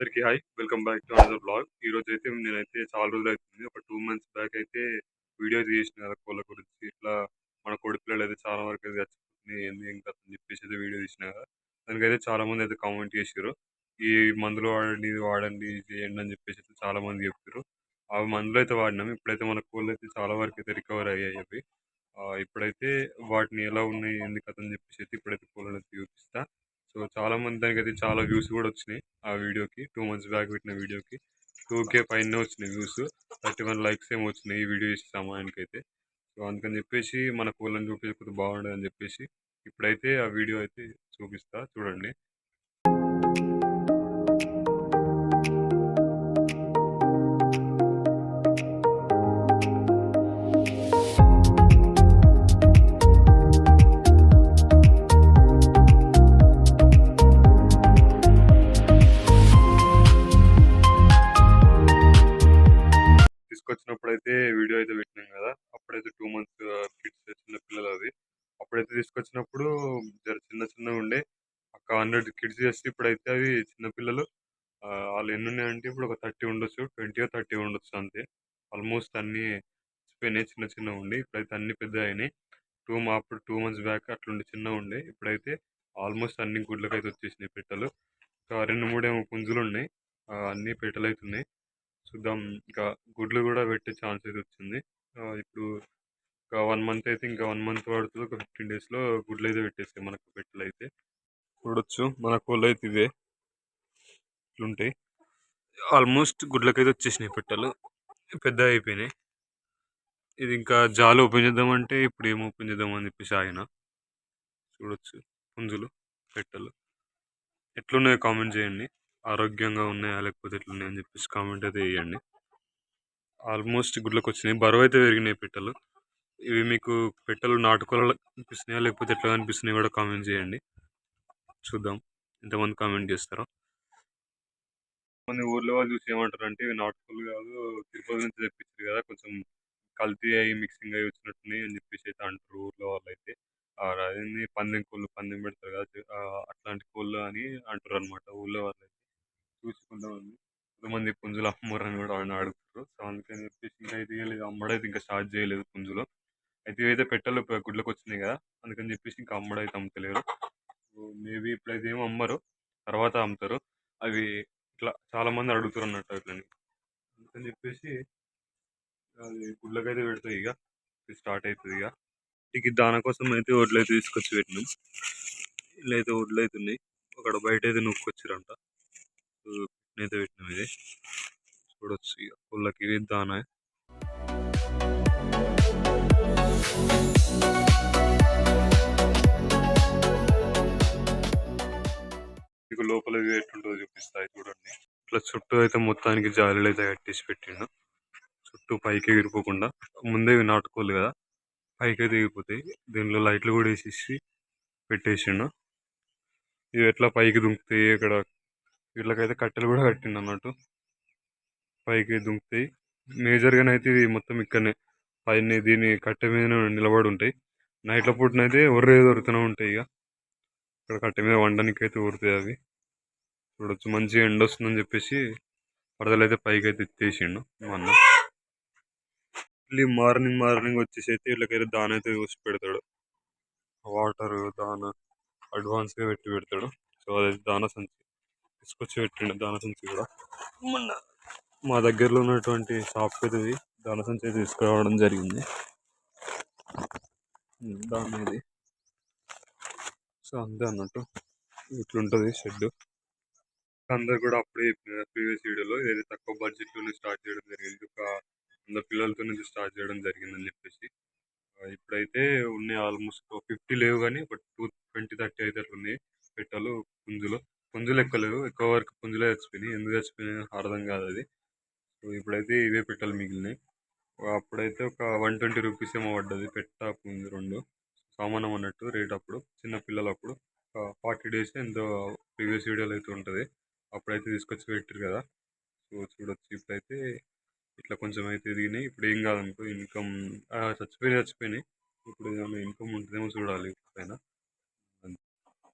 అందరికీ hi. Welcome back to another blog ఈ రోజు అయితే నేనైతే చాలా రోజులు అవుతుంది. ఒక టూ మంత్స్ బ్యాక్ అయితే వీడియో చేసిన కదా కోళ్ళ గురించి. ఇట్లా మన కోడి పిల్లలు అయితే చాలా వరకు అయితే చచ్చిపోతుంది ఏంది ఇంకా అని చెప్పేసి అయితే వీడియో తీసినాక కదా. దానికైతే చాలా మంది అయితే కామెంట్ చేసారు ఈ మందులు వాడండి ఇది వాడండి ఇది చేయండి అని చెప్పేసి అయితే చాలా మంది చెప్పారు ఆ మందులు అయితే వాడినాం. ఇప్పుడైతే మన కోళ్ళు అయితే చాలా వరకు అయితే రికవర్ అయ్యాయి అవి. ఇప్పుడైతే వాటిని ఎలా ఉన్నాయి ఎందుకు అని చెప్పేసి అయితే ఇప్పుడైతే కోళ్ళని అయితే చూపిస్తా సో చాలా దానికి అయితే చాలా వ్యూస్ కూడా వచ్చినాయి ఆ వీడియోకి. టూ మంత్స్ బ్యాక్ పెట్టిన వీడియోకి. టూ కే పైన వచ్చినాయి వ్యూస్. థర్టీ వన్ లైక్స్ ఏమి వచ్చినాయి ఈ వీడియో ఇస్తాము ఆయనకైతే సో అందుకని చెప్పేసి మన కోళ్ళని చూపించకపోతే బాగుండదు అని చెప్పేసి ఇప్పుడైతే ఆ వీడియో అయితే చూపిస్తా. చూడండి. అప్పుడైతే జర చిన్న చిన్నగా ఉండే. ఒక హండ్రెడ్ కిడ్స్ చేస్తే ఇప్పుడైతే అవి చిన్నపిల్లలు వాళ్ళు ఎన్ని ఉన్నాయంటే ఇప్పుడు ఒక థర్టీ ఉండొచ్చు ట్వంటీ థర్టీ ఉండొచ్చు అంతే. ఆల్మోస్ట్ అన్ని చచ్చిపోయినాయి చిన్న చిన్న ఉండి. ఇప్పుడైతే అన్ని పెద్ద అయినాయి. టూ అప్పుడు టూ మంత్స్ బ్యాక్ అట్లుండి చిన్న ఉండే. ఇప్పుడైతే ఆల్మోస్ట్ అన్ని గుడ్లకైతే వచ్చేసినాయి పెట్టలు. ఇంకా రెండు మూడేమో పుంజులు ఉన్నాయి. అన్ని పెట్టలు అయితే ఉన్నాయి చూద్దాం. ఇంకా గుడ్లు కూడా పెట్టే ఛాన్స్ అయితే వచ్చింది. ఇప్పుడు వన్ మంత్ అయితే ఇంకా వన్ మంత్ పడుతుంది ఒక ఫిఫ్టీన్ డేస్లో గుడ్లు అయితే పెట్టేస్తాయి మనకు పెట్టలు అయితే. చూడొచ్చు. మన కోళ్ళు అయితే ఇవే. ఇట్లుంటాయి. ఆల్మోస్ట్ గుడ్లకైతే వచ్చేసినాయి పెట్టలు. పెద్ద అయిపోయినాయి. ఇది ఇంకా జాలు ఓపెన్ చేద్దామంటే ఇప్పుడు ఏం ఓపెన్ చేద్దామని చెప్పేసి ఆయన చూడొచ్చు. పుంజులు పెట్టలు. ఎట్లున్నాయో కామెంట్ చేయండి. ఆరోగ్యంగా ఉన్నాయా లేకపోతే ఎట్లున్నాయని చెప్పేసి కామెంట్ అయితే వేయండి ఆల్మోస్ట్ గుడ్లకు వచ్చినాయి బరువు అయితే పెరిగినాయి పెట్టలు. ఇవి మీకు పెట్టలు నాటుకోల అనిపిస్తున్నాయా లేకపోతే ఎట్లా కనిపిస్తున్నాయి కూడా కామెంట్ చేయండి. చూద్దాం. ఎంతమంది కామెంట్ చేస్తారో. కొన్ని ఊర్లో వాళ్ళు చూసి ఏమంటారు అంటే ఇవి నాటుకోలు కాదు తిరుపతి నుంచి తెప్పించారు కదా కొంచెం కల్తీ అయ్యి మిక్సింగ్ అయ్యి వచ్చినట్టున్నాయి అని చెప్పేసి అయితే అంటారు ఊర్లో వాళ్ళు అయితే అదేంది? పందెం కోళ్ళు పందెం పెడతారు కదా అట్లాంటి కోళ్ళు అని అంటారు అనమాట ఊళ్ళో వాళ్ళు అయితే చూసి కొంతమంది కొంతమంది పుంజులు అని కూడా ఆయన అడుగుతారు. సో అందుకని చెప్పేసి ఇంకా అయితే లేదు అమ్మడైతే ఇంకా స్టార్ట్ చేయలేదు పుంజులు. అయితే ఇవైతే పెట్టలు గుడ్లకు వచ్చినాయి కదా అందుకని చెప్పేసి ఇంకా అమ్మడం అయితే అమ్మతలేరు మేబీ ఇప్పుడైతే ఏమో అమ్మరు తర్వాత అమ్ముతారు. అవి ఇట్లా చాలా మంది అడుగుతారు అన్నట్టు అట్లని. అందుకని చెప్పేసి అది గుడ్లకైతే పెడతాయి ఇక స్టార్ట్ అవుతుంది ఇక ఇక దాని కోసం అయితే వడ్లు అయితే తీసుకొచ్చి పెట్టినాం. ఇలా అయితే వడ్లు అయితే ఉన్నాయి అక్కడ బయట అయితే నొక్కొచ్చారంట అయితే పెట్టినాం ఇది. చూడొచ్చు ఇక పుల్లకి ఇది దానా. మీకు లోపల ఇది ఎట్లుంటుందో చూపిస్తాయి చూడండి. ఇట్లా చుట్టూ అయితే మొత్తానికి జాలీలు అయితే కట్టేసి పెట్టిండు. చుట్టూ పైకి ఎగిరిపోకుండా ముందే నాటుకోవాలి కదా. పైకి అయితే ఎగిరిపోతాయి దీనిలో లైట్లు కూడా వేసేసి పెట్టేసిండు. ఇవి ఎట్లా పైకి దుంకుతాయి ఇక్కడ వీళ్ళకైతే కట్టెలు కూడా కట్టిండు అన్నట్టు. పైకి దుంకుతాయి. మేజర్గానే అయితే ఇది మొత్తం ఇక్కడనే. పైన దీని కట్టె మీద నిలబడి ఉంటాయి. నైట్ల పూటనైతే ఒర్రే దొరుకుతూనే ఉంటాయి ఇక. ఇక్కడ కట్టె మీద వండడానికి అయితే ఊరుతాయి అవి. చూడొచ్చు మంచిగా ఎండ వస్తుందని చెప్పేసి వరదలు అయితే పైకి అయితే ఎత్తేసిండు మా అన్న. మళ్ళీ మార్నింగ్ మార్నింగ్ వచ్చేసి అయితే వీళ్ళకైతే దాన అయితే చూసి పెడతాడు. వాటర్ దాన అడ్వాన్స్గా పెట్టి పెడతాడు. సో అదైతే దాన సంచి తీసుకొచ్చి పెట్టిండు దాన సంచి కూడా. మొన్న మా దగ్గరలో ఉన్నటువంటి అయితే ఇది దాన సంచి తీసుకురావడం జరిగింది. ఉమ్, ఇది. సో అంతే అన్నట్టు ఇట్లుంటుంది షెడ్. అందరు కూడా అప్పుడే ప్రీవియస్ వీడియోలో ఏదైతే తక్కువ బడ్జెట్లోనే స్టార్ట్ చేయడం జరిగింది. ఒక వంద పిల్లలతో నుంచి స్టార్ట్ చేయడం జరిగిందని చెప్పేసి. ఇప్పుడైతే ఉన్నాయి ఆల్మోస్ట్ ఫిఫ్టీ లేవు కానీ ఒక టూ ట్వంటీ థర్టీ అయితే అట్లా ఉన్నాయి పెట్టలు పుంజులు. పుంజులు ఎక్కువ లేవు. ఎక్కువ వరకు పుంజులే చచ్చిపోయినాయి. ఎందుకు చచ్చిపోయినాయి అర్థం కాదు అది. సో ఇప్పుడైతే ఇవే పెట్టలు మిగిలినాయి అప్పుడైతే ఒక వన్ ట్వంటీ రూపీస్ ఏమో పడ్డది. పెట్ట ఉంది రెండు. సామానం అన్నట్టు రేట్ అప్పుడు చిన్న పిల్లలు అప్పుడు ఫార్టీ డేస్ ఎంతో ప్రీవియస్ వీడియోలో అయితే ఉంటుంది. అప్పుడైతే తీసుకొచ్చి పెట్టారు కదా. సో చూడొచ్చు. ఇప్పుడైతే ఇట్లా కొంచెం అయితే ఎదిగినాయి ఇప్పుడు ఏం కాదనుకో ఇన్కమ్ చచ్చిపోయినాయి చచ్చిపోయినాయి. ఇప్పుడు ఏమైనా ఇన్కమ్ ఉంటుందేమో చూడాలి పైన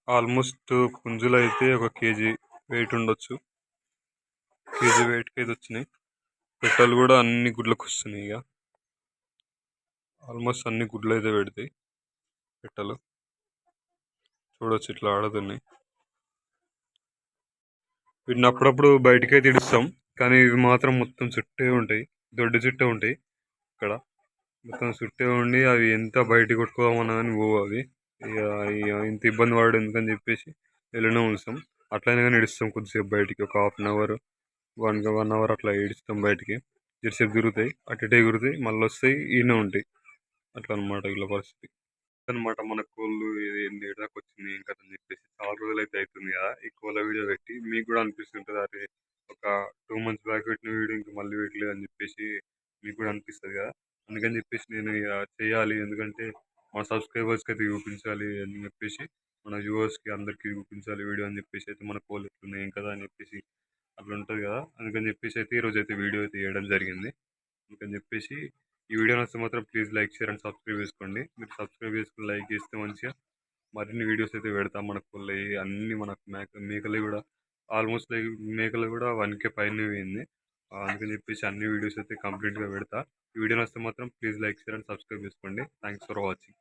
ఆల్మోస్ట్ పుంజులు అయితే ఒక కేజీ వెయిట్ ఉండొచ్చు. కేజీ వెయిట్కి అయితే వచ్చినాయి. పెట్టలు కూడా అన్ని గుడ్లకు వస్తున్నాయి ఇక ఆల్మోస్ట్ అన్ని గుడ్లు అయితే పెడతాయి పెట్టలు. చూడొచ్చు ఇట్లా ఆడుతున్నాయి. వీటిని అప్పుడప్పుడు బయటకి అయితే ఇడుస్తాం కానీ ఇవి మాత్రం మొత్తం చుట్టే ఉంటాయి. దొడ్డు చుట్టే ఉంటాయి ఇక్కడ. మొత్తం చుట్టే ఉండి అవి ఎంత బయట కొట్టుకోమన్నా కానీ పోవు అవి. ఇక ఇక ఇంత ఇబ్బంది పడడం ఎందుకని చెప్పేసి వెళ్ళినా ఉంచుతాం. అట్లయినా కానీ ఇడుస్తాం కొద్దిసేపు బయటికి. ఒక half an hour one one hour అట్లా ఇడుస్తాం బయటికి. జరసేపు తిరుగుతాయి అటు ఇటే తిరుగుతాయి మళ్ళీ వస్తాయి ఈయనే ఉంటాయి. అట్లా అనమాట ఇలా పరిస్థితి. అనమాట మన కోళ్ళు ఇది ఏంది దాకా వచ్చింది ఇంకా అని చెప్పేసి చాలా రోజులు అయితే అవుతుంది కదా. ఈ కోళ్ళ వీడియో పెట్టి మీకు కూడా అనిపిస్తుంటుంది అరే ఒక టూ మంత్స్ బ్యాక్ పెట్టిన వీడియో ఇంకా మళ్ళీ పెట్టలేదు అని చెప్పేసి మీకు కూడా అనిపిస్తుంది కదా. అందుకని చెప్పేసి నేను ఇక చేయాలి ఎందుకంటే మా సబ్స్క్రైబర్స్కి అయితే చూపించాలి అని చెప్పేసి మన వ్యూవర్స్కి అందరికీ చూపించాలి వీడియో అని చెప్పేసి అయితే మన కోళ్ళు ఎట్లున్నాయి ఏం కదా అని చెప్పేసి అట్లా ఉంటుంది కదా. అందుకని చెప్పేసి అయితే ఈరోజు అయితే వీడియో అయితే వేయడం జరిగింది. అందుకని చెప్పేసి ఈ వీడియో నచ్చితే మాత్రం please like share and subscribe చేసుకోండి. మీరు సబ్స్క్రైబ్ చేసుకుని లైక్ చేస్తే మంచిగా మరిన్ని వీడియోస్ అయితే పెడతాం మన కోళ్ళవి అన్నీ మన మేక మేకలు కూడా ఆల్మోస్ట్ లైక్ మేకలు కూడా వన్కే పైన పోయింది. అందుకని చెప్పేసి అన్ని వీడియోస్ అయితే కంప్లీట్గా పెడతా. ఈ వీడియో నచ్చితే మాత్రం please like share and subscribe చేసుకోండి. Thanks for watching.